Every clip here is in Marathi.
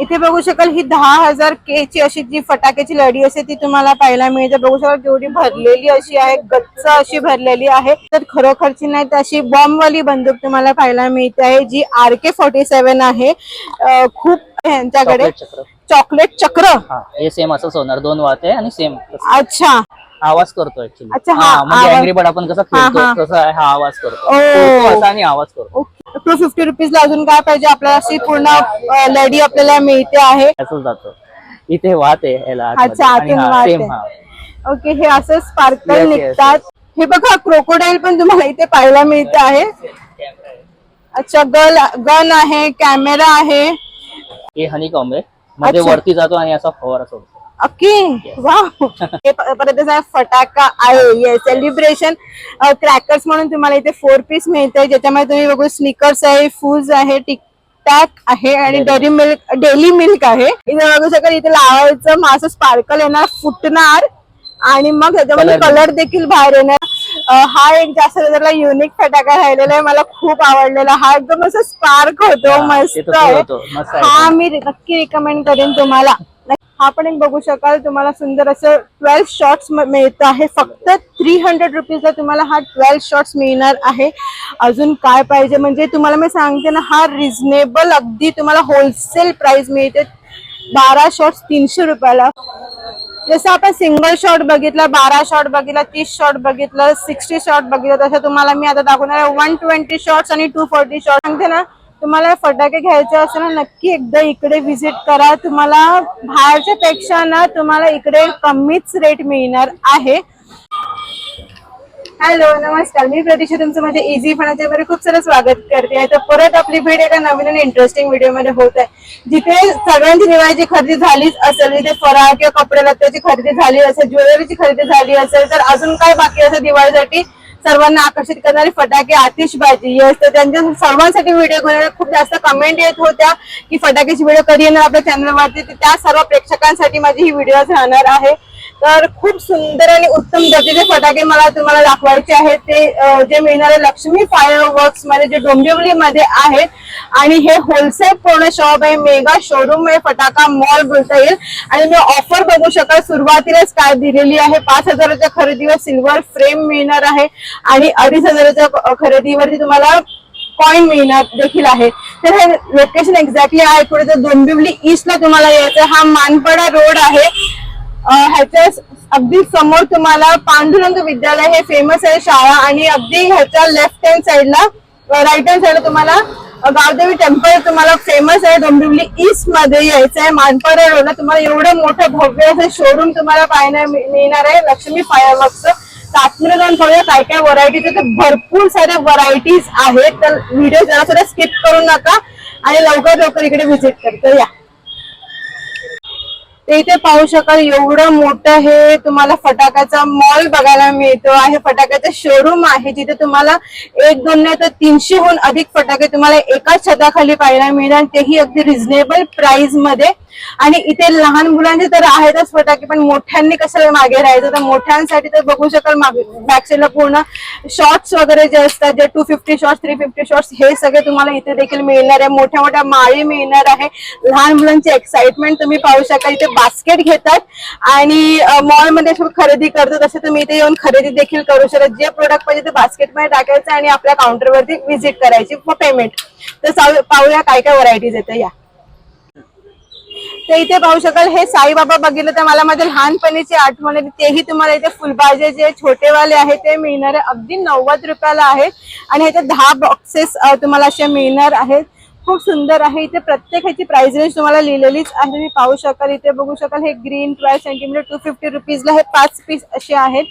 इथे बघू शकाल ही दहा हजार के ची अशी जी फटाक्याची लढी असते ती तुम्हाला पाहायला मिळते. बघू शकाल केवढी भरलेली अशी आहे गच्च अशी भरलेली आहे. तर खरोखरची नाही तर अशी बॉम्बवाली बंदूक तुम्हाला पाहायला मिळते आहे G R K forty seven आहे. खूप यांच्याकडे. चॉकलेट चक्र. हा हे सेम असंच होणार. दोन वात आहे आणि सेम अच्छा. आवाज करतो ऍक्च्युली अच्छा, हा, म्हणजे आवाज. अँग्री बर्ड आपण कसं हा, हा. खेळतो तसा आहे, हा आवाज करतो. ओ. तो असा आणि आवाज करतो. टू फिफ्टी रुपीज ला अजून काय पाहिजे? आपल्याला अशी पूर्ण लढी आपल्याला मिळते आहे. असंच जातो. इथे वात आहे याला अच्छा, आतून सेम. हा. ओके हे असं स्पार्कल yes, निघतात. हे बघा क्रोकोडाईल पण तुम्हाला इथे पाहायला मिळते आहे. अच्छा गल गन आहे कॅमेरा आहे. हे हनी कॉम्ब आहे. मध्ये अच्छा. वरती जातो आणि असा फवारा सोडतो. ओके. वा हे प- परत फटाका आहे. सेलिब्रेशन क्रॅकर्स म्हणून तुम्हाला इथे फोर पीस मिळते ज्याच्यामध्ये तुम्ही बघू स्निकर्स आहे फूज आहे टिक टॅक आहे आणि डेरी मिल्क डेली मिल्क आहे. इथे बघू शकाल इथे लावायचं मग असं स्पार्कल येणार फुटणार. आणि मग त्याच्यामध्ये कलर देखील बाहेर येणार. हा एक जास्त त्याला युनिक फटाका राहिलेला आहे. मला खूप आवडलेला. हा एकदम असं स्पार्क होतो. मस्त हा मी नक्की रिकमेंड करेन तुम्हाला. हा पण एक बघू शकाल तुम्हाला सुंदर असं ट्वेल्व शॉर्ट्स मिळत आहे. फक्त थ्री हंड्रेड रुपीजला तुम्हाला हा ट्वेल्व शॉर्ट्स मिळणार आहे. अजून काय पाहिजे? म्हणजे तुम्हाला मी सांगते ना हा रिझनेबल अगदी तुम्हाला होलसेल प्राइस मिळते. बारा शॉर्ट्स तीनशे रुपयाला. जसं आपण सिंगल शॉट बघितला बारा शॉट बघितला तीस शॉट बघितलं सिक्स्टी शॉट बघितलं तसं तुम्हाला मी आता दाखवणार वन ट्वेंटी शॉट्स आणि टू फोर्टी शॉट सांगते ना तुम्हाला फटाके घ्यायचे असेल ना नक्की एकदा इकडे व्हिजिट करा. तुम्हाला बाहेरच्या पेक्षा ना तुम्हाला इकडे कमीच रेट मिळणार आहे. हॅलो नमस्कार. मी प्रतीक्षा तुमचं माझ्या इझी फणाचे मध्ये खूप सारं स्वागत करते तर परत आपली भेट एका नवीन आणि इंटरेस्टिंग व्हिडिओमध्ये होत आहे. जिथे सगळ्यांची दिवाळीची खरेदी झालीच असेल जिथे फराळ किंवा कपडे लत्त्याची खरेदी झाली असेल ज्वेलरीची खरेदी झाली असेल तर अजून काय बाकी असेल दिवाळीसाठी सर्वांना आकर्षित करणारे फटाके आतिषबाजी येस तर त्यांच्या सर्वांसाठी व्हिडिओ बनवण्यात खूप जास्त कमेंट येत होत्या की फटाक्याची व्हिडिओ कधी येणार आपल्या चॅनलवरती त्या सर्व प्रेक्षकांसाठी माझी ही व्हिडिओ राहणार आहे. तर खूप सुंदर आणि उत्तम दर्जाचे फटाके मला तुम्हाला दाखवायचे आहेत. ते जे मिळणारे लक्ष्मी फायर वर्क्समध्ये जे डोंबिवली मध्ये आहेत. आणि हे होलसेल पूर्ण शॉप आहे. मेगा शोरूम आहे. फटाका मॉल बोलता येईल. आणि मी ऑफर बघू शकाल. सुरुवातीलाच काय दिलेली आहे. पाच हजाराच्या खरेदीवर सिल्वर फ्रेम मिळणार आहे. आणि अडीच हजाराच्या खरेदीवरती तुम्हाला पॉईंट मिळणार देखील आहे. तर हे लोकेशन एक्झॅक्टली आहे. पुढे तर डोंबिवली ईस्टला तुम्हाला यायचं हा मानपडा रोड आहे. ह्याच्या अगदी समोर तुम्हाला पांडुरंग विद्यालय हे फेमस आहे शाळा आणि अगदी ह्याच्या लेफ्ट हँड साईडला राईट हँड साईडला तुम्हाला गावदेवी टेम्पल तुम्हाला फेमस आहे. डोंबिवली ईस्टमध्ये यायचं आहे मानपाडा रोडला तुम्हाला एवढं मोठं भव्य असं शोरूम तुम्हाला पाहायला मिळणार आहे. लक्ष्मी फायरवर्क्सचं आतमध्ये जाऊन पाहूया काय काय व्हरायटीज तर भरपूर साऱ्या व्हरायटीज आहेत. तर व्हिडिओ जरा सुद्धा स्किप करू नका आणि लवकर लवकर इकडे व्हिजिट करतो या. ते इथे पाहू शकाल एवढं मोठं हे तुम्हाला फटाक्याचा मॉल बघायला मिळतो आहे. फटाक्याचं शोरूम आहे जिथे तुम्हाला एक दोन नाही तर तीनशेहून अधिक फटाके तुम्हाला एकाच छताखाली पाहायला मिळणार. तेही अगदी रिझनेबल प्राइसमध्ये. आणि इथे लहान मुलांचे तर आहेतच फटाके पण मोठ्यांनी कशाला मागे राहायचं? तर मोठ्यांसाठी तर बघू शकाल बॅकसाईडला पूर्ण शॉर्ट्स वगैरे जे असतात जे two fifty shorts three fifty shorts हे सगळे तुम्हाला इथे देखील मिळणार आहे. मोठ्या मोठ्या माळी मिळणार आहे. लहान मुलांची एक्साइटमेंट तुम्ही पाहू शकाल. इथे बास्केट घेतात आणि मॉलमध्ये खरेदी करतो तसं तुम्ही इथे येऊन खरेदी देखील करू शकता. जे प्रोडक्ट पाहिजे ते बास्केटमध्ये टाकायचं आणि आपल्या काउंटरवरती व्हिजिट करायची फॉर पेमेंट तर पाहूया काय काय व्हरायटीज येते या. तर इथे पाहू शकाल हे साईबाबा बघितलं तर मला माझ्या लहानपणीची आठवण येते तेही तुम्हाला इथे फुलबाजे जे छोटेवाले आहेत ते मिळणार अगदी नव्वद रुपयाला आहेत. आणि ह्याच्यात दहा बॉक्सेस तुम्हाला असे मिळणार आहेत. खूप सुंदर आहे. इथे प्रत्येक ह्याची प्राइस रेंज तुम्हाला लिहिलेलीच आहे. तुम्ही पाहू शकाल इथे बघू शकाल हे green twelve centimetre two fifty रुपीजला हे पाच पीस असे आहेत.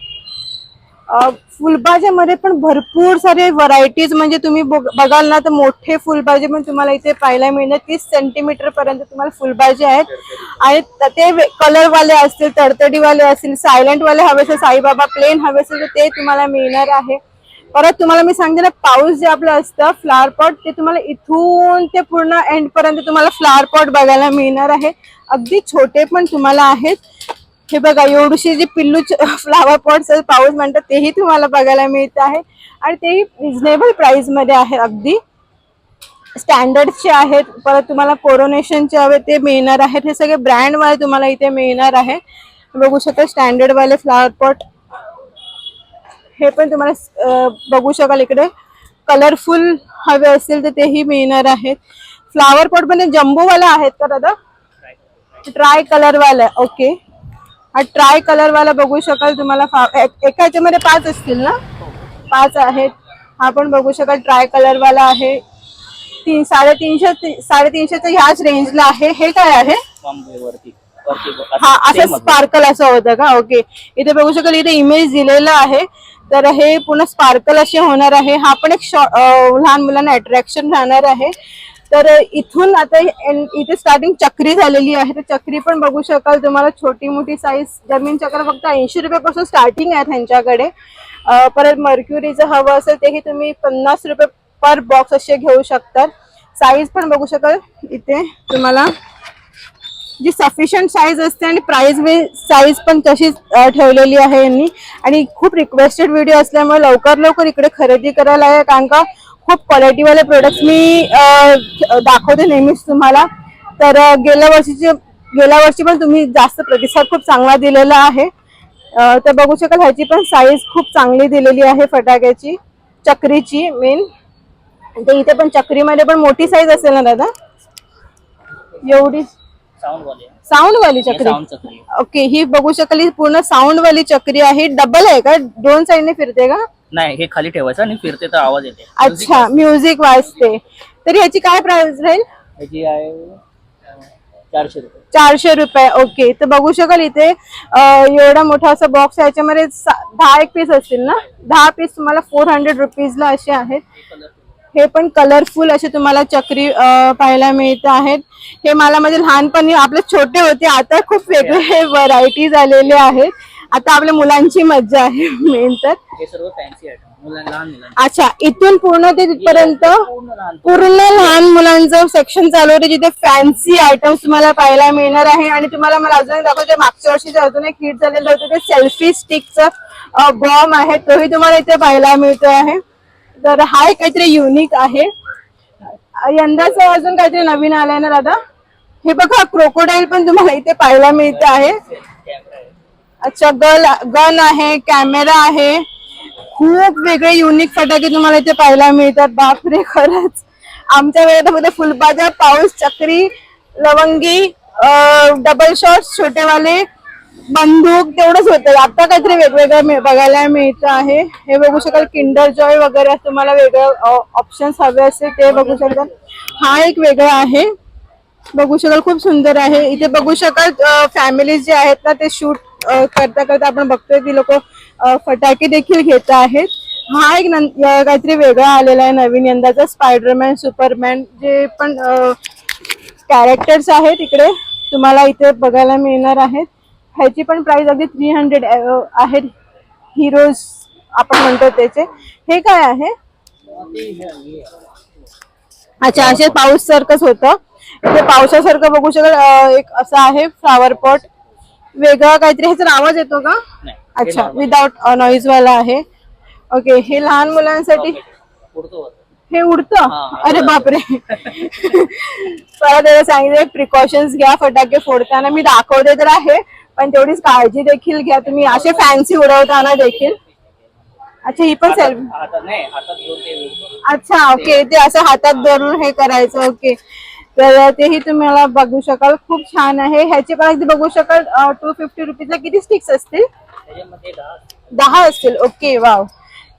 फुलबाज्यामध्ये फुलभाज्यामध्ये पण भरपूर सारे व्हरायटीज म्हणजे तुम्ही बघ- बघाल ना तर मोठे फुलभाजी पण तुम्हाला इथे पाहायला मिळणार. तीस सेंटीमीटर पर्यंत तुम्हाला फुलभाजी आहेत. आणि ते कलरवाले असतील तडतडीवाले असतील सायलेंटवाले हवे असेल साईबाबा प्लेन हवे असेल तर ते तुम्हाला मिळणार आहे. परत तुम्हाला मी सांगते ना पाऊस जे आपलं असतं फ्लावर पॉट ते तुम्हाला इथून ते पूर्ण एंड पर्यंत तुम्हाला फ्लावर पॉट बघायला मिळणार आहे. अगदी छोटे पण तुम्हाला आहेत. हे बघा एवढीशी जी पिल्लू फ्लावर पॉट्स पाऊस म्हणतात तेही तुम्हाला बघायला मिळत आहे. आणि तेही रिझनेबल प्राइसमध्ये आहे अगदी. स्टँडर्डचे आहेत. परत तुम्हाला कोरोनेशनचे हवे ते मिळणार आहेत. हे सगळे ब्रँड वाले तुम्हाला इथे मिळणार आहे. बघू शकता स्टँडर्ड वाले फ्लावर पॉट हे पण तुम्हाला बघू शकाल इकडे. कलरफुल हवे असतील तर तेही मिळणार आहेत. फ्लावर पॉट पण जम्बोवाला आहेत का दादा? ट्राय कलर वाला ओके हा ट्राय कलर वाला बघू शकाल तुम्हाला एक- ह्याच्यामध्ये पाच असतील ना? पाच आहेत. हा पण बघू शकाल ट्राय कलर वाला आहे. तीन साडेतीनशे ती- साडेतीनशेच्या ह्याच रेंजला आहे. हे काय आहे? हा असं. स्पार्कल असं होतं का? ओके इथे बघू शकाल इथे इमेज दिलेला आहे. तर हे पूर्ण स्पार्कल असे होणार आहे. हा पण एक शॉ- लहान मुलांना अट्रॅक्शन राहणार आहे. तर इथून आता इथे स्टार्टिंग चक्री झालेली आहे. तर चक्री पण बघू शकाल तुम्हाला छोटी मोठी साईज जमीन चक्र फक्त ऐंशी रुपयापासून स्टार्टिंग आहे त्यांच्याकडे. परत मर्क्युरीचं हवं असेल तेही तुम्ही पन्नास रुपये पर बॉक्स असे घेऊ शकतात साईज पण बघू शकाल इथे तुम्हाला. जी सफिशियंट साईज असते आणि प्राईज वे साईज पण तशीच ठेवलेली आहे यांनी. आणि खूप रिक्वेस्टेड व्हिडिओ असल्यामुळे लवकर लवकर इकडे खरेदी करायला आहे कारण का खूप क्वालिटीवाले प्रोडक्ट्स मी दाखवते नेहमीच तुम्हाला. तर गेल्या वर्षीचे गेल्या वर्षी पण तुम्ही जास्त प्रतिसाद खूप चांगला दिलेला आहे. तर बघू शकाल ह्याची पण साईज खूप चांगली दिलेली आहे फटाक्याची चक्रीची मेन ते इथे पण चक्रीमध्ये पण मोठी साईज असेल ना दादा? एवढी साऊंड वाली चक्री. ओके ही बघू शकाल ही पूर्ण साऊंड वाली चक्री आहे. डबल आहे का? दोन साईडने फिरते का? नाही हे खाली ठेवायचं आणि फिरते तर आवाज येते. अच्छा म्युझिक वाजते. तर ह्याची काय प्राइस राहील? ह्याची आहे चारशे रुपये. चारशे रुपये. ओके तर बघू शकाल इथे एवढा मोठा असा बॉक्स आहे. याच्यामध्ये दहा एक पीस असतील ना? दहा पीस तुम्हाला फोर हंड्रेड रुपीजला असे आहेत. हे पण कलरफुल असे तुम्हाला चक्री पाहायला मिळत आहेत. हे मला म्हणजे लहानपणी आपले छोटे होते आता खूप वेगळे व्हरायटीज आलेले आहेत. आता आपल्या मुलांची मज्जा आहे मेन तर. हे अच्छा इथून पूर्ण ते तिथपर्यंत? पूर्ण लहान मुलांचं. सेक्शन चालू होते जिथे फॅन्सी आयटम्स तुम्हाला पाहायला मिळणार आहे. आणि तुम्हाला मला अजून दाखवते मागच्या वर्षीचं अजून एक हिट झालेलं होतं ते सेल्फी स्टिकचं बॉम्ब आहे. तोही तुम्हाला इथे पाहायला मिळतो आहे. तर हा एक काहीतरी युनिक आहे. यंदाच अजून काहीतरी नवीन आलंय ना दादा? हे बघा क्रोकोडाईल पण तुम्हाला इथे पाहायला मिळत आहे. अच्छा गल गन आहे कॅमेरा आहे. खूप वेगळे युनिक फटाके तुम्हाला इथे पाहायला मिळतात. बापरे खरंच. आमच्या वेळेत फक्त फुलबाजा पाऊस चक्री लवंगी डबल शॉट छोटेवाले बंदूक तेवढंच होतं. आता काहीतरी वेगवेगळं बघायला मिळतं आहे. हे बघू शकाल किंडर जॉय वगैरे तुम्हाला वेगळं ऑप्शन्स हवे असते ते बघू शकाल. हा एक वेगळा आहे. बघू शकाल खूप सुंदर आहे. इथे बघू शकाल फॅमिलीज जे आहेत ना ते शूट करता करता आपण बघतोय की लोक फटाके देखील घेत आहेत. हा एक काहीतरी वेगळा आलेला आहे नवीन. यंदाचा स्पायडरमॅन सुपरमॅन जे पण कॅरेक्टर्स आहेत इकडे तुम्हाला इथे बघायला मिळणार आहेत. ह्याची पण प्राइस अगदी थ्री हंड्रेड आहेत हिरोज आपण म्हणतो त्याचे. हे काय आहे? अच्छा असे पाऊस सारखंच होतं. इथे पावसासारखं बघू शकाल अं, एक असं आहे फ्लावर पॉट वेगळा काहीतरी ह्याचा आवाज येतो का? अच्छा विदाउट नॉईज वाला आहे. ओके हे लहान मुलांसाठी हे उडतं. अरे बापरे. परत त्याला सांगितलं प्रिकॉशन्स घ्या फटाके फोडताना. मी दाखवते तर आहे पण तेवढीच काळजी देखील घ्या तुम्ही. असे फॅन्सी उडवताना देखील. अच्छा ही पण सेल्फ अच्छा ओके ते असं हातात धरून हे करायचं ओके तर तेही तुम्हाला बघू शकाल. खूप छान आहे. ह्याचे पण अगदी बघू शकाल टू फिफ्टी रुपीजला किती स्टिक्स असतील? दहा असतील. ओके वाव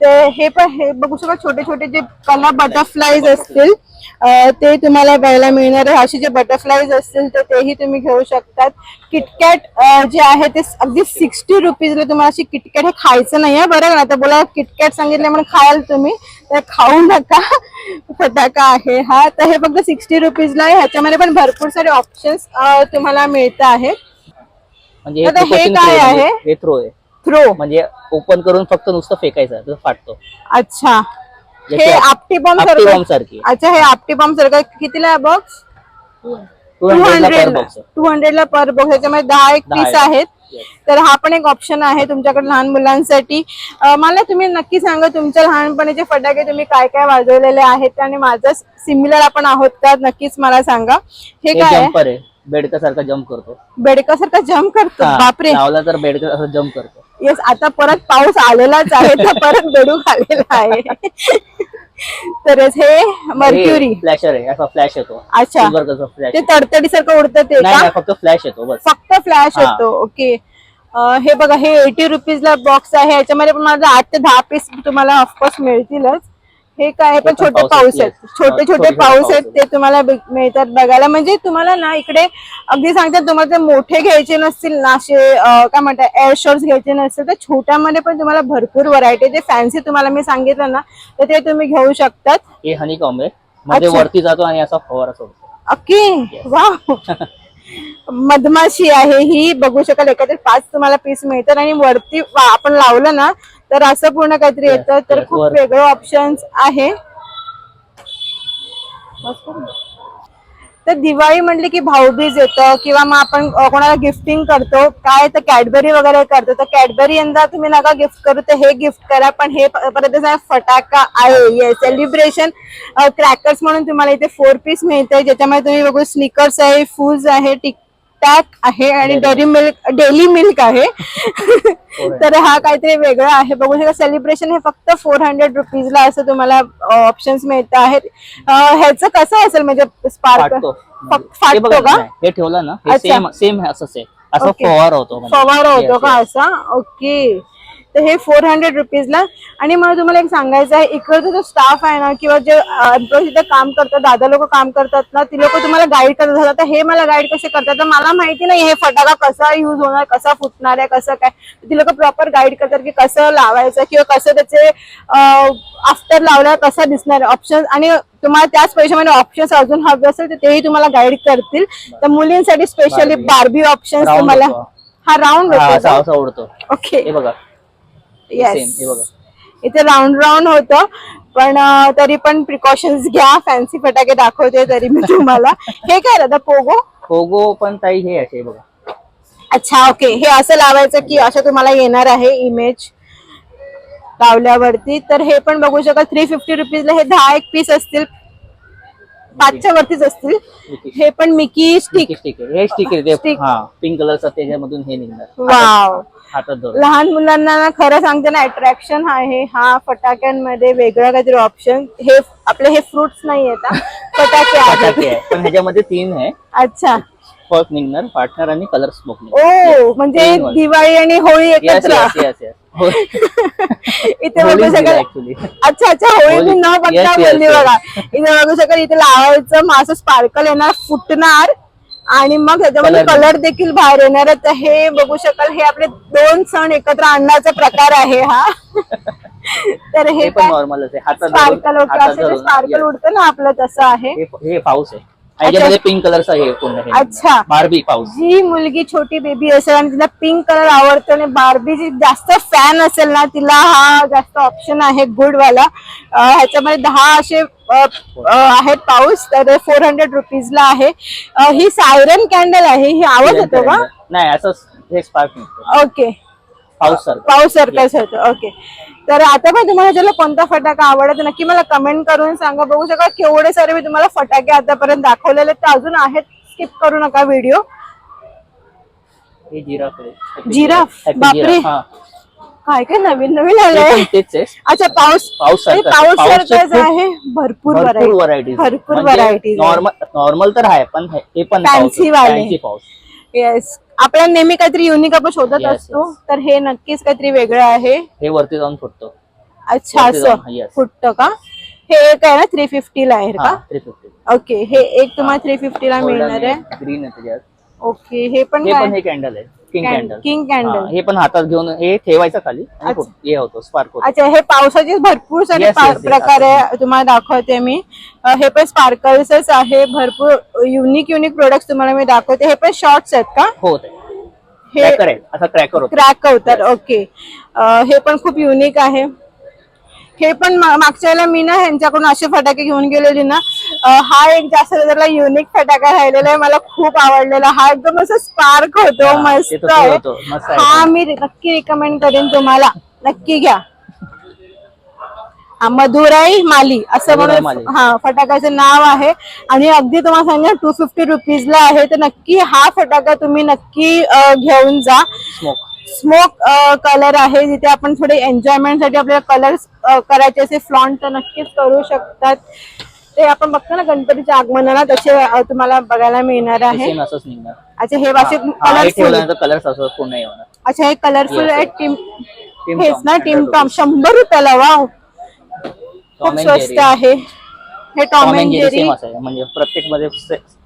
तर हे पण हे बघू शकाल छोटे छोटे जे कला बटरफ्लाईज असतील ते तुम्हाला बघायला मिळणार आहे. असे जे बटरफ्लाईज असतील तर तेही तुम्ही घेऊ शकतात. किटकॅट जे आहे ते अगदी सिक्स्टी रुपीजला तुम्हाला अशी किटकॅट हे खायचं नाही आहे. बरं ना आता बोला किटकॅट सांगितलं म्हणून खाल तुम्ही. तर खाऊ नका. फटाका आहे हा. तर हे फक्त सिक्स्टी रुपीजला आहे. ह्याच्यामध्ये पण भरपूर सारे ऑप्शन्स तुम्हाला मिळत आहेत. म्हणजे आता हे काय आहे. थ्रो म्हणजे ओपन करून फक्त नुसतं फेकायचं फाटतो. अच्छा. हे याची आपटी बॉम्ब आपटी सारखं बॉम्ब सारखी. अच्छा हे आपटी बॉम्ब सारखं कितीला box two two हंड्रेडला. Per hundred box two hundred ला पर बॉक्स याच्यामध्ये दहा एक दहा पीस आहे. आहेत. Yes. तर हा पण एक ऑप्शन आहे तुमच्याकडे लहान मुलांसाठी. अं, मला तुम्ही नक्की सांगा तुमच्या लहानपणीचे फटाके तुम्ही काय काय वाजवलेले आहेत आणि माझं सिमिलर आपण आहोत का? नक्कीच मला सांगा. हे हे काय आहे? जम्पर आहे. बेडका सारखा जम्प करतो. बेडकासारखा जम्प करतो? हा, बापरे. लावला तर बेडका असं जम्प करतो. येस आता परत पाऊस आलेलाच आहे तर परत बेडूक आलेला आहे. तर हे मर्क्युरी. फ्लॅशर आहे असा फ्लॅश येतो. अच्छा. फ्लॅश ते तडतडी सारखं उडतं ते का? फक्त फ्लॅश येतो बस. फक्त फ्लॅश. येतो ओके हे बघा हे एटी रुपीजला बॉक्स आहे. याच्यामध्ये पण मला आठ ते दहा पीस तुम्हाला ऑफकोर्स मिळतीलच. हे काय पण छोटे पाऊस आहेत. छोटे छोटे पाऊस आहेत ते तुम्हाला मिळतात बघायला. म्हणजे तुम्हाला ना इकडे अगदी सांगतात तुम्हाला ते मोठे घ्यायचे नसतील ना असे काय म्हणतात एअर शॉर्ट्स घ्यायचे नसतील तर छोट्यामध्ये पण तुम्हाला भरपूर व्हरायटी जे फॅन्सी तुम्हाला मी सांगितलं ना तर ते तुम्ही घेऊ शकतात. हे हनी कॉम्ब आहे. मध्ये. वरती जातो आणि असा फवारा सोडतो ओके. वा मधमाशी आहे ही बघू शकाल. एकत्र पाच तुम्हाला पीस मिळतात आणि वरती आपण लावलं ना तर असं पूर्ण काहीतरी येतं. तर खूप. वेगळं ऑप्शन्स आहे. तर दिवाळी म्हणली की भाऊबीज येतं किंवा मग आपण कोणाला गिफ्टिंग करतो काय तर कॅडबरी वगैरे करतो. तर कॅडबरी यंदा तुम्ही नका गिफ्ट करू तर हे गिफ्ट करा. पण हे परत फटाका आहे. ये सेलिब्रेशन क्रॅकर्स म्हणून तुम्हाला इथे फोर पीस मिळतंय. ज्याच्यामध्ये तुम्ही बघू स्निकर्स आहे फूज आहे टिक टॅक आहे आणि डेअरी मिल्क डेली मिल्क आहे. तर हा काहीतरी वेगळा आहे. बघू शकता सेलिब्रेशन हे फक्त फोर हंड्रेड रुपीजला असं तुम्हाला ऑप्शन्स मिळत आहेत. ह्याचं कसं असेल म्हणजे स्पार्क फाटतो. का? हे ठेवलं ना. सेम सेम असं. फवारा होतो. फवारा होतो का. असा? ओके तर हे फोर हंड्रेड रुपीजला आणि मला तुम्हाला एक सांगायचं आहे इकडचा जो स्टाफ आहे ना किंवा जे एम्प्लॉई इथे काम करतात दादा लोक काम करतात ना ती लोक तुम्हाला गाईड करत असतात तर हे मला गाईड कसे करतात? तर मला माहिती नाही हे फटाका कसा युज होणार कसा फुटणार आहे कसं काय. ती लोक प्रॉपर गाईड करतात की कसं लावायचं किंवा कसं त्याचे आफ्टर लावल्यावर कसं दिसणार ऑप्शन आणि तुम्हाला त्याच पैशामध्ये ऑप्शन्स अजून हवे असेल तर तेही तुम्हाला गाईड करतील. तर मुलींसाठी स्पेशली. बार्बी. ऑप्शन्स तुम्हाला. हा राऊंड ओके बघा. सेम हे बघा. इथे राऊंड राऊंड होतं पण तरी पण प्रिकॉशन्स घ्या. फॅन्सी फटाके दाखवते तरी मी तुम्हाला. हे काय दादा पोगो? पोगो पण ताई हे असे बघा. अच्छा ओके हे असं लावायचं की असं तुम्हाला येणार आहे इमेज लावल्यावरती. तर हे पण बघू शकाल थ्री फिफ्टी रुपीजला हे दहा एक पीस असतील. पाचच्या वरतीच असतील. हे पण मिकी स्टिक. हे स्टिक Stick. पिंक कलरचा त्याच्यामधून हे निघणार. वाव. हातात धरून. लहान मुलांना ना खरं सांगते ना अट्रॅक्शन आहे. हा फटाक्यांमध्ये वेगळं काहीतरी ऑप्शन हे आपले हे फ्रुट्स नाही आहेत हा. फटाके फटाके आहेत. आहे पण ह्याच्यामध्ये तीन आहे. अच्छा. फर्स्ट निघणार पार्टनर आणि कलर स्मोक ओ म्हणजे वाले. दिवाळी आणि होळी यस एकत्र. यस यस यस इथे बघू शकाल. ऍक्च्युली अच्छा अच्छा होळी मी. न बघता Yes, yes, बोलली yes. बघा. इथे बघू शकाल इथे लावायचं मग असं स्पार्कल येणार फुटणार. आणि मग त्याच्यामध्ये Colour कलर देखील बाहेर येणार आहे. तर हे बघू शकाल हे आपले दोन सण एकत्र आणण्याचा प्रकार आहे हा. तर हे हे पण नॉर्मलच आहे. हातात धरून- स्पार्कल हातात धरून, स्पार्कल yes. उडतं ना आपलं तसं आहे. हे हे पाऊस आहे. ह्याच्यामध्ये पिंक कलरचा हे पूर्ण हे? अच्छा. बार्बी पाऊस. जी मुलगी छोटी बेबी असेल आणि तिला पिंक कलर आवडतो आणि बार्बी जी जास्त फॅन असेल ना तिला हा जास्त ऑप्शन आहे गुड वाला अं, ह्याच्यामध्ये दहा असे आहेत पाऊस तर फोर हंड्रेड रुपीजला आहे. ही सायरन कॅन्डल आहे ही आवाज येतो का? नाही असं हे स्पार्क ओके पाऊस पाऊस सारखंच होतं. ओके तर आता पण तुम्हाला ज्याला कोणता फटाका आवडत नक्की मला कमेंट करून सांगा. बघू शका केवढे सारे मी तुम्हाला फटाके आतापर्यंत दाखवलेले. तर अजून आहेत. स्किप करू नका व्हिडिओ जिराफ बापरे. काय काय नवीन नवीन आलंय? अच्छा पाऊस पाऊस पाऊस सारखंच आहे. भरपूर व्हरायटी भरपूर व्हरायटीज नॉर्मल नॉर्मल तर आहे पण हे पण Fancy वाले. फॅन्सी पाऊस. येस आपल्याला नेहमी काहीतरी युनिक आपण शोधत Yes, असतो. तर हे नक्कीच काहीतरी वेगळं आहे. हे वरती जाऊन फुटतो. अच्छा वरती असं? जाऊन, yes. फुटतं का? हे एक आहे ना थ्री फिफ्टी ला आहे का? थ्री फिफ्टी ओके हे एक तुम्हाला थ्री फिफ्टी ला मिळणार आहे. ग्रीन आहे त्याच्यात. ओके हे पण हे काय? पण हे कॅन्डल आहे. King candle king candle. हे पण हातात घेऊन हे ठेवायचं खाली आणि अच्छा. फुट- हे होतो स्पार्क होतो अच्छा हे पावसाचे भरपूर सारे Yes, पा- yes, yes, प्रकार आहे तुम्हाला दाखवते मी. अ, हे पण स्पार्कल्सच आहे भरपूर युनिक युनिक प्रोडक्ट तुम्हाला मी दाखवते. हे पण शॉर्ट्स आहेत का? हो ते. हे क्रॅकर आहे असा क्रॅकर होतो. क्रॅक होतात ओके हे पण खूप युनिक आहे. हे पण मागच्या वेळेला मी ना ह्यांच्याकडून असे फटाके घेऊन गेलेली ना हा एक जास्त त्याला युनिक फटाका राहिलेला आहे मला खूप आवडलेला. हा एकदम असं स्पार्क होतो मस्त आहे. हा मी नक्की रिकमेंड करेन तुम्हाला. नक्की घ्या. हा, मधुराई माली असं म्हणून. हा फटाक्याचं नाव आहे. आणि अगदी तुम्हाला सांगा टू फिफ्टी रुपीजला आहे. तर नक्की हा फटाका तुम्ही नक्की घेऊन जा. स्मोक कलर आहे जिथे आपण थोडे एन्जॉयमेंटसाठी आपल्याला कलर करायचे असे फ्लॉन्ट तर नक्कीच करू शकतात. ते आपण बघतो ना गणपतीच्या आगमनाला तसे तुम्हाला बघायला मिळणार आहे. अच्छा हे असे कलरफुल कलर्स अच्छा हे कलरफुल आहे. टीम हेच ना 100 टीम टॉम. शंभर रुपयाला वाव खूप स्वस्त. आहे. हे टॉम अँड जेरी म्हणजे प्रत्येकमध्ये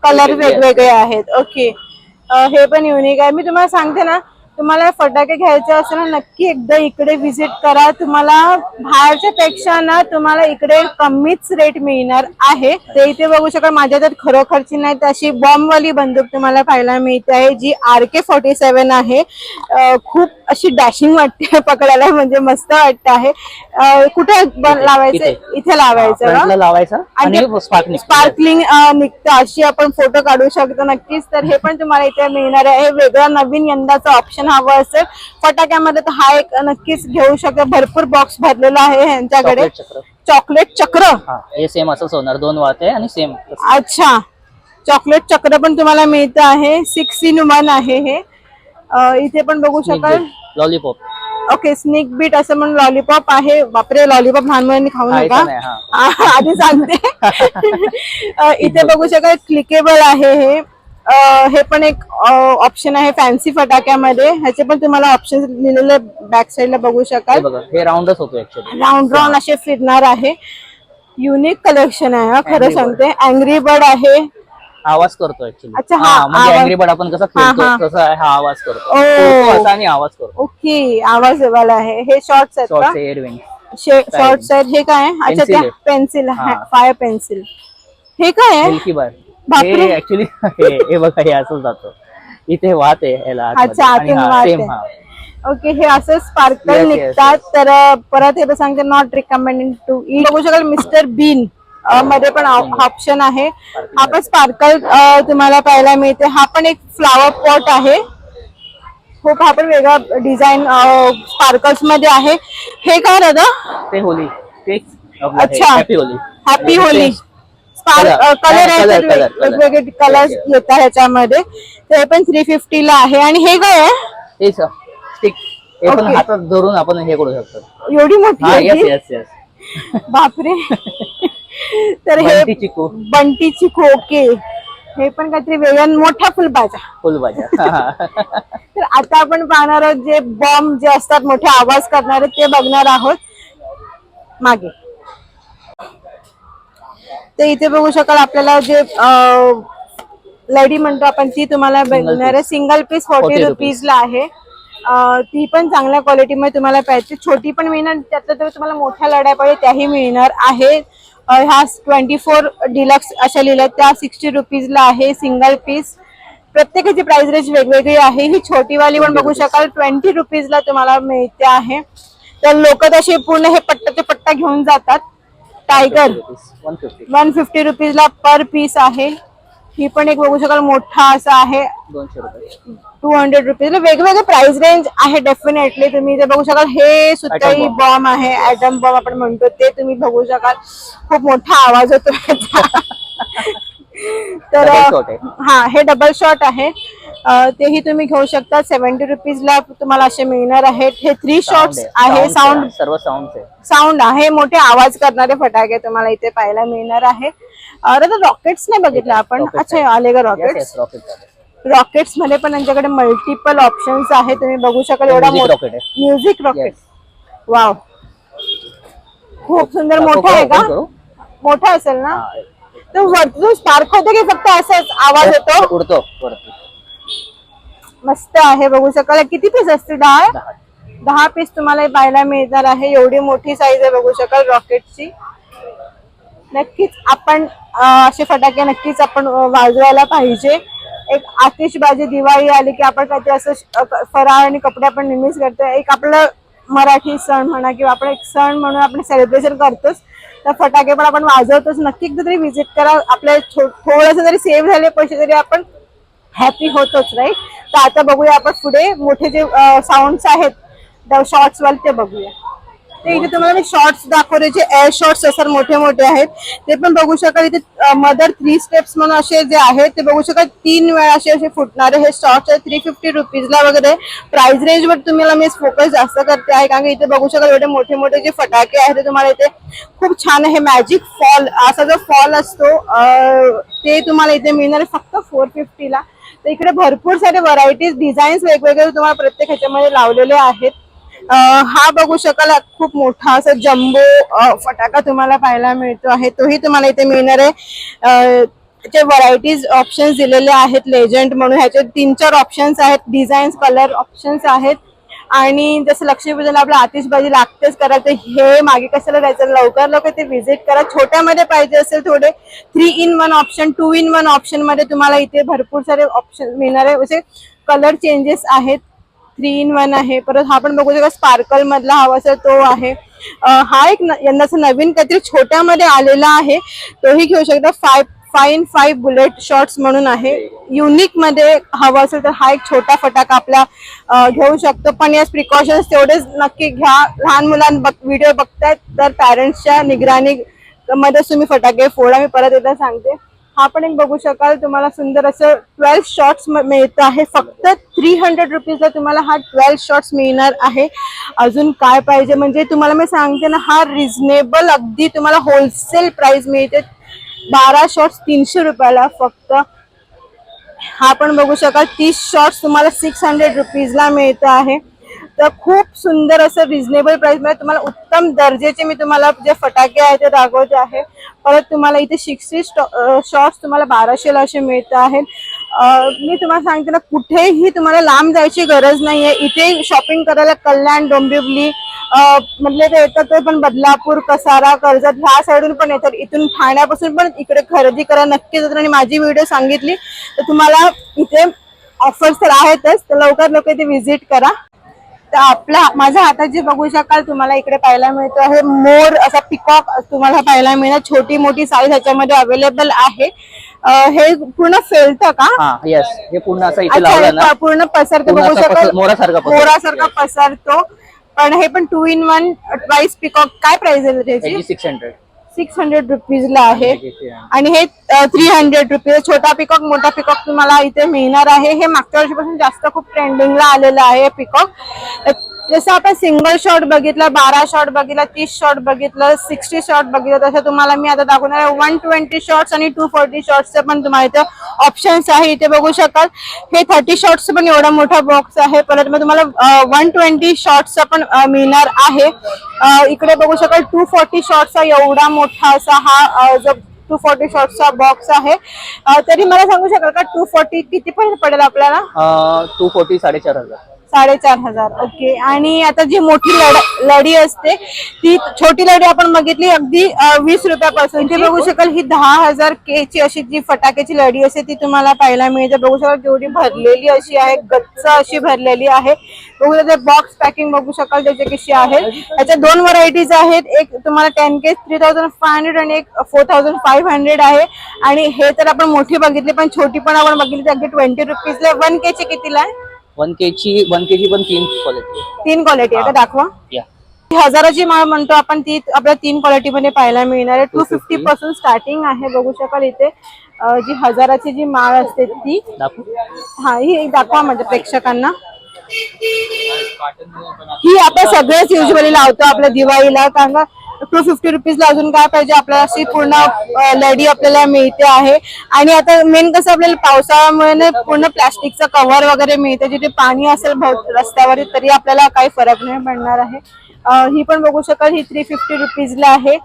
कलर. वेगवेगळे आहेत. ओके हे पण युनिक आहे. मी तुम्हाला सांगते ना तुम्हाला फटाके घ्यायचे असेल ना नक्की एकदा इकडे व्हिजिट करा. तुम्हाला बाहेरच्या पेक्षा ना तुम्हाला इकडे कमीच रेट मिळणार आहे. ते इथे बघू शकाल माझ्या तर खरोखरची नाही तर अशी बॉम्ब वाली बंदूक तुम्हाला पाहायला मिळते आहे G R K forty seven आहे. खूप अशी डॅशिंग वाटते पकडायला म्हणजे मस्त वाटत आहे. कुठे लावायचं? इथे. लावायचं? लावायचा आणि स्पार्कलिंग निघतं. अशी आपण फोटो काढू शकतो. नक्कीच तर हे पण तुम्हाला इथे मिळणार आहे. वेगळं नवीन यंदाचं ऑप्शन हवं असेल फटाक्यामध्ये तर हा एक नक्कीच घेऊ शकतो. भरपूर बॉक्स भरलेला आहे यांच्याकडे चॉकलेट चक्र. चॉकलेट चक्र. हा हे सेम असंच होणार दोन आहे आणि सेम अच्छा. चॉकलेट चक्र पण तुम्हाला मिळतं आहे. सिक्स इन वन आहे हे. अं, इथे पण बघू शकाल. लॉलीपॉप ओके स्निक बीट असं म्हणून लॉलीपॉप आहे. बापरे लॉलीपॉप लहान मुलांनी खाऊ नका. नाही आधी सांगते. अ, इथे बघू शकाल क्लिकेबल आहे हे. हे पण एक ऑप्शन आहे फॅन्सी फटाक्यामध्ये. ह्याचे पण तुम्हाला ऑप्शन लिहिलेले बॅक साईडला बघू हे शकाल हे राऊंडच होतो राऊंड राऊंड असे फिरणार आहे. युनिक कलेक्शन आहे हा, खरं. सांगते. अँग्री बर्ड आहे. आवाज करतो ऍक्च्युली अच्छा, हा, हा म्हणजे. अँग्री बर्ड आपण कसं. खेळतो तसं हा आवाज करतो. आणि आवाज करतो. ओके आवाज वाला आहे. हे शॉर्ट्स आहेत का? शॉर्ट एअरविंग शॉर्ट्स आहेत. हे काय? आहे? अच्छा. पेन्सिल. फायर पेन्सिल हे काय आहे. हे ऍक्च्युली हे हे बघा हे असं जातो. इथे वात आहे याला आतमध्ये. अच्छा, आणि आतून हा, वात same आहे. हा. ओके हे असं स्पार्कल निघतात. तर परत हे सांगते नॉट रिकमेंडेड टू ई बघू शकाल मिस्टर बीन मध्ये पण ऑप्शन आहे. हा पण स्पार्कल तुम्हाला पाहायला मिळते. हा पण एक फ्लावर पॉट आहे. खूप हा पण वेगळा डिझाईन स्पार्कल्समध्ये आहे. हे काय दादा? ते होली. अच्छा. Happy Holi. Happy Holi. Colour color. वेगवेगळे कलर्स. येतात ह्याच्यामध्ये. ते पण थ्री फिफ्टीला आहे. आणि हे काय आहे? स्टिक हे पण. हातात धरून आपण हे करू शकतो. एवढी मोठी बापरे. तर हे बंटी चिकू बंटीची खोके हे पण काहीतरी वेगळं मोठा फुलबाजा. फुलभाज्या तर आता आपण पाहणार आहोत जे बॉम्ब जे असतात मोठे आवाज करणारे ते बघणार आहोत. मागे. तर इथे बघू शकाल आपल्याला जे लडी म्हणतो आपण ती तुम्हाला भेटणार आहे. सिंगल पीस फोर्टी 40 रुपीज ला आहे. ती पण चांगल्या क्वालिटीमध्ये तुम्हाला पाहिजे. छोटी पण मिळणार त्यातलं तर तुम्हाला मोठ्या लढ्या पाहिजे त्याही मिळणार आहे. ह्या ट्वेंटी फोर डिलक्स अशा लिहिल्या त्या सिक्स्टी रुपीजला आहे सिंगल पीस प्रत्येकाची प्राइस रेंज वेगवेगळी आहे. ही छोटी वाली पण बघू शकाल ट्वेंटी रुपीजला तुम्हाला मिळते आहे. तर लोक तसे पूर्ण हे पट्टाचे पट्टा घेऊन जातात. Tiger one fifty one fifty रुपीजला per piece आहे. ही पण एक बघू शकाल मोठा असा आहे. दोनशे रुपये. टू हंड्रेड रुपीज वेगवेगळे प्राइस रेंज आहे डेफिनेटली तुम्ही इथे बघू शकाल हे सुद्धा. बॉम्ब आहे ऍटम बॉम्ब आपण म्हणतो ते तुम्ही बघू शकाल. खूप मोठा आवाज होतो. तर. हा हे डबल शॉट आहे. तेही तुम्ही घेऊ शकता. सेव्हन्टी रुपीजला तुम्हाला असे मिळणार आहेत. हे थ्री शॉट्स आहे. साऊंड सर्व साऊंड साऊंड आहे. मोठे आवाज करणारे फटाके तुम्हाला इथे पाहायला मिळणार आहे. रॉकेट्स नाही बघितलं आपण? अच्छा आले का येस रॉकेट्स रॉकेट्समध्ये पण त्यांच्याकडे मल्टिपल ऑप्शन्स आहे तुम्ही बघू शकाल एवढा. Music rocket. वाव खूप सुंदर मोठा आहे का? मोठा असेल ना? तर वरतून स्पार्क होते की फक्त असंच आवाज येतो उडतो. मस्त आहे बघू शकाल किती पीस असते दहा दहा. पीस तुम्हाला पाहायला मिळणार आहे. एवढी मोठी साईज आहे बघू शकाल रॉकेटची. नक्कीच आपण असे फटाके नक्कीच आपण वाजवायला पाहिजे. एक आतिषबाजी दिवाळी आली की आपण काहीतरी असं फराळ आणि कपडे आपण नेहमीच करतो एक आपलं मराठी सण म्हणा किंवा आपण एक सण म्हणून आपण सेलिब्रेशन करतोच. तर फटाके पण आपण वाजवतोच. नक्की एकदा तरी व्हिजिट करा. आपले थोडस जरी सेव्ह झाले पैसे तरी आपण हॅपी होतोच राईट तर आता बघूया आपण पुढे. मोठे जे साऊंड्स आहेत शॉर्ट्स वाले ते बघूया. ते इथे तुम्हाला मी शॉर्ट्स दाखवले जे एअर शॉर्ट्स असतात मोठे मोठे आहेत. ते पण बघू शकाल इथे मदर थ्री स्टेप्स म्हणून असे जे आहेत ते बघू शकाल. तीन वेळा असे असे फुटणारे हे शॉर्ट्स आहेत थ्री फिफ्टी रुपीजला वगैरे. प्राइस रेंजवर तुम्हाला मी फोकस जास्त करते आहे कारण की इथे बघू शकाल एवढे मोठे मोठे जे फटाके आहेत ते तुम्हाला इथे खूप छान आहे मॅजिक फॉल असा जो फॉल असतो ते तुम्हाला इथे मिळणार फक्त फोर फिफ्टीला तर इकडे भरपूर सारे व्हरायटीज डिझाईन्स वेगवेगळे तुम्हाला प्रत्येक ह्याच्यामध्ये लावलेले आहेत. हा बघू शकाल खूप मोठा असा जम्बो फटाका तुम्हाला पाहायला मिळतो आहे. तोही तुम्हाला इथे मिळणार आहे. त्याचे व्हरायटीज ऑप्शन्स दिलेले आहेत लेजंड म्हणून ह्याचे तीन चार ऑप्शन्स आहेत. डिझाईन्स कलर ऑप्शन्स आहेत. आणि जसं लक्ष्मीपूजन आपलं आतिषबाजी लागतेच करा तर हे मागे कशाला जायचं लवकर लवकर ते व्हिजिट करा. छोट्यामध्ये पाहिजे असेल थोडे three in one option two in one ऑप्शनमध्ये तुम्हाला इथे भरपूर सारे ऑप्शन मिळणार आहे. असे कलर चेंजेस आहेत. थ्री इन वन आहे. परत हा पण बघू शकता स्पार्कल मधला हवा असेल तो आहे. हा एक न- यंदाचा नवीन काहीतरी छोट्यामध्ये आलेला आहे. तोही घेऊ शकता. Five fine five bullet shots म्हणून आहे. युनिकमध्ये हवं असेल तर हा एक छोटा फटाका आपला घेऊ शकतो. पण याच प्रिकॉशन्स तेवढेच नक्की घ्या. लहान मुलां व्हिडिओ बघतायत तर पॅरेंट्सच्या निगराणी मध्ये तुम्ही फटाके फोडा. मी परत एकदा सांगते. हा पण एक बघू शकाल तुम्हाला सुंदर असं ट्वेल्व शॉर्ट्स मिळत आहे. फक्त थ्री हंड्रेड रुपीजला तुम्हाला हा ट्वेल्व शॉर्ट्स मिळणार आहे. अजून काय पाहिजे? म्हणजे तुम्हाला मी सांगते ना हा रिझनेबल अगदी तुम्हाला होलसेल प्राइस मिळते. बारा शॉर्ट्स तीनशे रुपयाला फक्त. हा पण बघू शकाल तीस शॉर्ट्स तुम्हाला सिक्स हंड्रेड रुपीजला मिळतं आहे. तर खूप सुंदर असं रिझनेबल प्राईसमध्ये तुम्हाला उत्तम दर्जाचे मी तुम्हाला जे फटाके आहेत ते दाखवते आहे. परत तुम्हाला इथे सिक्स्टी शॉर्ट्स तुम्हाला बाराशेला असे मिळत आहेत. मी तुम्हाला सांगते ना कुठेही तुम्हाला लांब जायची गरज नाहीये. इथे शॉपिंग करायला कल्याण डोंबिवली म्हटले ते येतात ते पण बदलापूर कसारा कर्जत ह्या साईडून पण येतात. इथून ठाण्यापासून पण इकडे खरेदी करा नक्कीच येतात आणि माझी व्हिडिओ सांगितली तर तुम्हाला इथे ऑफर्स तर आहेतच तर लवकर लवकर इथे व्हिजिट करा. तर आपला माझ्या हातात जे बघू शकाल तुम्हाला इकडे पाहायला मिळतो आहे. मोर असा पिकॉक तुम्हाला पाहायला मिळणार. छोटी मोठी साईज ह्याच्यामध्ये अवेलेबल आहे. हे पूर्ण फेलतं का? हा येस हे पूर्ण असं इथे अच्छा लावलं ना. प- पूर्ण पसरतो. पूर्ण बघू असं शकाल पसर- मोरासारखा पसरतो. मोरासारखा पसरतो. पण हे पण two in one twice peacock काय प्राइस आहे त्याची? सिक्स हंड्रेड सिक्स हंड्रेड रुपीजला आहे. आणि हे थ्री हंड्रेड रुपीज छोटा पिकॉक मोठा पिकॉक तुम्हाला इथे मिळणार आहे. हे मागच्या वर्षीपासून जास्त खूप ट्रेंडिंगला आलेलं आहे पिकॉक जसं आपण सिंगल शॉट बघितलं बारा शॉट बघितलं तीस शॉट बघितलं सिक्स्टी शॉट बघितलं तसं तुम्हाला मी आता दाखवणार आहे. वन ट्वेंटी शॉट्स आणि टू फोर्टी शॉट्सचे पण तुम्हाला इथे ऑप्शन्स आहे. इथे बघू शकाल. हे थर्टी शॉट्स पण एवढा मोठा बॉक्स आहे. परत मग तुम्हाला वन ट्वेंटी शॉट्सचा पण मिळणार आहे. इकडे बघू शकाल टू फोर्टी शॉट्सचा एवढा मोठा असा हा जो टू फोर्टी शॉर्टचा बॉक्स आहे. तरी मला सांगू शकाल का टू फोर्टी किती पर्यंत पडेल आपल्याला? टू फोर्टी साडेचार हजार. साडेचार हजार. ओके आणि आता जी मोठी लढ- लढी असते ती छोटी लढी आपण बघितली अगदी अं, वीस रुपयापासून. इथे बघू शकाल ही दहा हजार के ची अशी जी फटाक्याची लढी असते ती तुम्हाला पाहायला मिळते. बघू शकाल जेवढी भरलेली अशी आहे गच्च अशी भरलेली आहे. बघू शकता बॉक्स पॅकिंग बघू शकाल त्याची कशी आहे. त्याच्या दोन व्हरायटीज आहेत. एक तुम्हाला ten K three thousand five hundred आणि एक फोर थाउजंड फाईव्ह हंड्रेड आहे. आणि हे तर आपण मोठी बघितली पण छोटी पण आपण बघितली ती अगदी ट्वेंटी रुपीजला वन के ची कितीला आहे? वन के ची वन के जी पण तीन क्वालिटी तीन क्वालिटी आहे का? दाखवा. या हजाराची माळ म्हणतो आपण ती आपल्या तीन क्वालिटी मध्ये पाहायला मिळणार आहे. टू फिफ्टी पासून स्टार्टिंग आहे. बघू शकाल इथे अं, जी हजाराची जी माळ असते ती. दाखवू. हा ही एक दाखवा म्हणजे प्रेक्षकांना. ही आपण सगळेच युजली लावतो आपल्या दिवाळीला. कारण टू फिफ्टी रुपीजला अजून काय पाहिजे? आपल्याला अशी पूर्ण लढी आपल्याला मिळते आहे. आणि आता मेन कसं आपल्याला पावसाळ्यामुळे ना पूर्ण प्लास्टिकचं कव्हर वगैरे मिळते. जिथे पाणी असेल रस्त्यावर तरी आपल्याला काही फरक नाही पडणार आहे. ही पण बघू शकाल ही थ्री फिफ्टी रुपीजला आहे.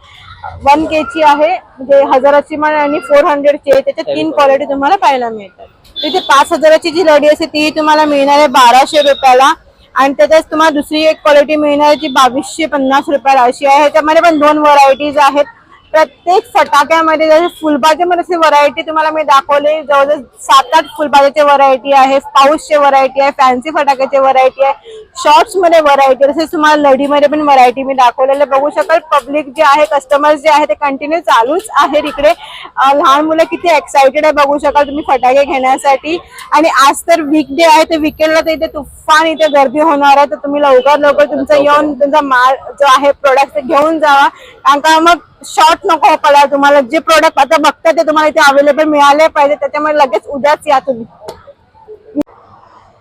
वन के ची आहे. म्हणजे हजाराची माळ आणि फोर हंड्रेडची आहे. त्याच्यात तीन क्वालिटी तुम्हाला पाहायला मिळतात. तिथे पाच हजाराची जी लढी असते ती तुम्हाला मिळणार आहे बाराशे रुपयाला. आणि त्याच्यात तुम्हाला दुसरी एक क्वालिटी मिळणार आहे जी बावीसशे पन्नास रुपयाला अशी आहे. ह्याच्यामध्ये पण दोन व्हरायटीज आहेत. प्रत्येक फटाक्यामध्ये जसे फुलबाजेमध्ये व्हरायटी तुम्हाला मी दाखवले जवळजवळ सात आठ फुलबाजेचे व्हरायटी आहे पाऊसचे व्हरायटी आहे फॅन्सी फटाक्याचे व्हरायटी आहे शॉर्ट्समध्ये व्हरायटी तसेच तुम्हाला लढीमध्ये पण व्हरायटी मी दाखवलेले बघू शकाल पब्लिक जे आहे कस्टमर जे आहे ते कंटिन्यू चालूच आहे इकडे. लहान मुलं किती एक्साइटेड आहे बघू शकाल तुम्ही फटाके घेण्यासाठी. आणि आज तर वीक डे आहे तर विकेंडला तर इथे तुफान इथे गर्दी होणार आहे. तर तुम्ही लवकर लवकर तुमचा येऊन तुमचा माल जो आहे प्रोडक्ट ते घेऊन जावा. कारण का मग शॉर्ट नको पडा तुम्हाला. जे प्रोडक्ट आता बघता ते तुम्हाला इथे अवेलेबल मिळाले पाहिजे. त्याच्यामुळे लगेच उद्याच या तुम्ही.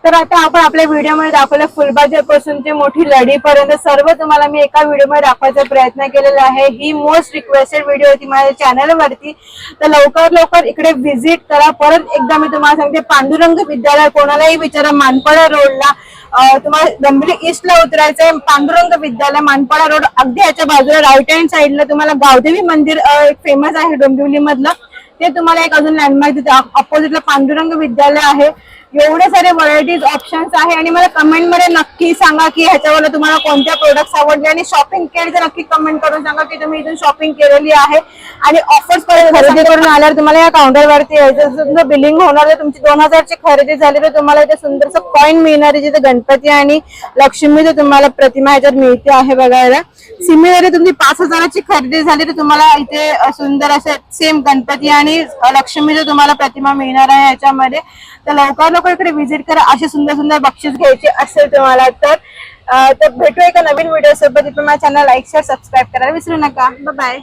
तर आता आपण आपल्या व्हिडिओमध्ये दाखवलं फुलबाजापासून ते मोठी लढीपर्यंत. सर्व तुम्हाला मी एका व्हिडिओमध्ये दाखवायचा प्रयत्न केलेला आहे. ही मोस्ट रिक्वेस्टेड व्हिडिओ होती माझ्या चॅनलवरती तर लवकर लवकर इकडे व्हिजिट करा. परत एकदा मी तुम्हाला सांगते पांडुरंग विद्यालय कोणालाही विचारा मानपाडा रोडला तुम्हाला डोंबिवली ईस्टला उतरायचं आहे पांडुरंग विद्यालय मानपाडा रोड अगदी याच्या बाजूला राईट हँड साईडला तुम्हाला गावदेवी मंदिर एक फेमस आहे डोंबिवली मधलं ते तुम्हाला एक अजून लँडमार्क तिथे अपोजिटला पांडुरंग विद्यालय आहे. एवढे सारे व्हरायटीज ऑप्शन्स आहे. आणि मला कमेंटमध्ये नक्की सांगा की ह्याच्यावर तुम्हाला कोणत्या प्रोडक्ट्स आवडले. आणि शॉपिंग केली तर नक्की कमेंट करून सांगा की तुम्ही इथून शॉपिंग केलेली आहे. आणि ऑफर्स खरेदी करून आल्यावर तुम्हाला या काउंटर वरती यायचं तुमचं बिलिंग होणार तर तुमची दोन हजारची खरेदी झाली तर तुम्हाला इथे सुंदरसं कॉईन मिळणार आहे जिथे गणपती आणि लक्ष्मीचं तुम्हाला प्रतिमा ह्याच्यात मिळते आहे बघायला. सिमिलरली तुमची पाच हजाराची खरेदी झाली तर तुम्हाला इथे सुंदर असं सेम गणपती आणि लक्ष्मीचं तुम्हाला प्रतिमा मिळणार आहे याच्यामध्ये तर लवकर लवकर इकडे व्हिजिट करा असे सुंदर सुंदर बक्षीस घ्यायचे असेल तुम्हाला तर तर भेटू एका नवीन व्हिडिओ सोबत. तुम्हाला माझ्या चॅनल लाईक शेअर सबस्क्राईब करायला विसरू नका. बाय